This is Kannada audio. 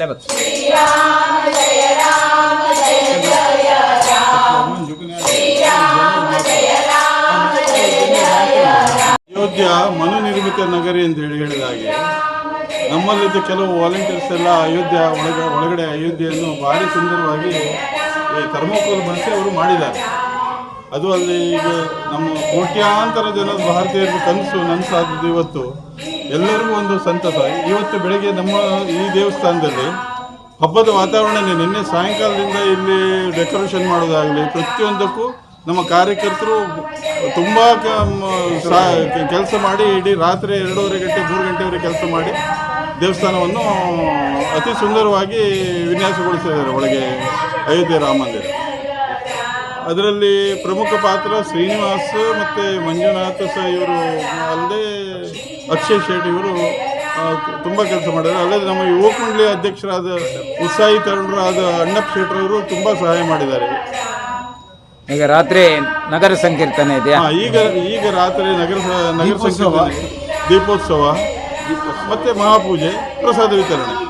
ಅಲ್ಲೇ ಬತ್ತು. ಅಯೋಧ್ಯ ಮನು ನಿರ್ಮಿತ ನಗರಿ ಅಂತ ಹೇಳಿ ಹೇಳಿದ ಹಾಗೆ ನಮ್ಮಲ್ಲಿದ್ದ ಕೆಲವು ವಾಲಂಟಿಯರ್ಸ್ ಎಲ್ಲ ಅಯೋಧ್ಯ ಒಳಗ ಒಳಗಡೆ ಅಯೋಧ್ಯೆಯನ್ನು ಭಾರಿ ಸುಂದರವಾಗಿ ಈ ಥರ್ಮೋಕೋಲ್ ಬಳಸಿ ಅವರು ಮಾಡಿದ್ದಾರೆ. ಅದು ಅಲ್ಲಿ ಈಗ ನಮ್ಮ ಕೋಟ್ಯಾಂತರ ಜನದ ಭಾರತೀಯರ ಕನಸು ನನಸಾದದ್ದು ಇವತ್ತು. ಎಲ್ಲರಿಗೂ ಒಂದು ಸಂತಸ. ಇವತ್ತು ಬೆಳಗ್ಗೆ ನಮ್ಮ ಈ ದೇವಸ್ಥಾನದಲ್ಲಿ ಹಬ್ಬದ ವಾತಾವರಣನೇ ನಿನ್ನೆ ಸಾಯಂಕಾಲದಿಂದ ಇಲ್ಲಿ ಡೆಕೋರೇಷನ್ ಮಾಡೋದಾಗಲಿ, ಪ್ರತಿಯೊಂದಕ್ಕೂ ನಮ್ಮ ಕಾರ್ಯಕರ್ತರು ತುಂಬ ಕೆಲಸ ಮಾಡಿ, ಇಡೀ ರಾತ್ರಿ ಎರಡೂವರೆ ಗಂಟೆ, ಮೂರು ಗಂಟೆವರೆಗೆ ಕೆಲಸ ಮಾಡಿ ದೇವಸ್ಥಾನವನ್ನು ಅತಿ ಸುಂದರವಾಗಿ ವಿನ್ಯಾಸಗೊಳಿಸಿದ್ದಾರೆ ಒಳಗೆ ಅಯೋಧ್ಯೆ ರಾಮ ಮಂದಿರ. ಅದರಲ್ಲಿ ಪ್ರಮುಖ ಪಾತ್ರ ಶ್ರೀನಿವಾಸ್ ಮತ್ತು ಮಂಜುನಾಥ ಸಹ ಇವರು. ಅಲ್ಲದೆ ಅಕ್ಷಯ್ ಶೆಟ್ಟಿ ಇವರು ತುಂಬ ಕೆಲಸ ಮಾಡಿದ್ದಾರೆ. ಅಲ್ಲದೆ ನಮ್ಮ ಯುವಕ ಮಂಡಳಿ ಅಧ್ಯಕ್ಷರಾದ ಉತ್ಸಾಹಿ ತರುಣರಾದ ಅಣ್ಣಪ್ಪ ಶೆಟ್ಟರವರು ತುಂಬ ಸಹಾಯ ಮಾಡಿದ್ದಾರೆ. ಈಗ ರಾತ್ರಿ ನಗರ ಸಂಕೀರ್ತನೆ ಇದೆ ಹಾ, ಈಗ ಈಗ ರಾತ್ರಿ ನಗರ ಸ- ನಗರ ಸಂಕೀರ್ತನೆ. ದೀಪೋತ್ಸವ. ಮತ್ತು ಮಹಾಪೂಜೆ ಪ್ರಸಾದ ವಿತರಣೆ.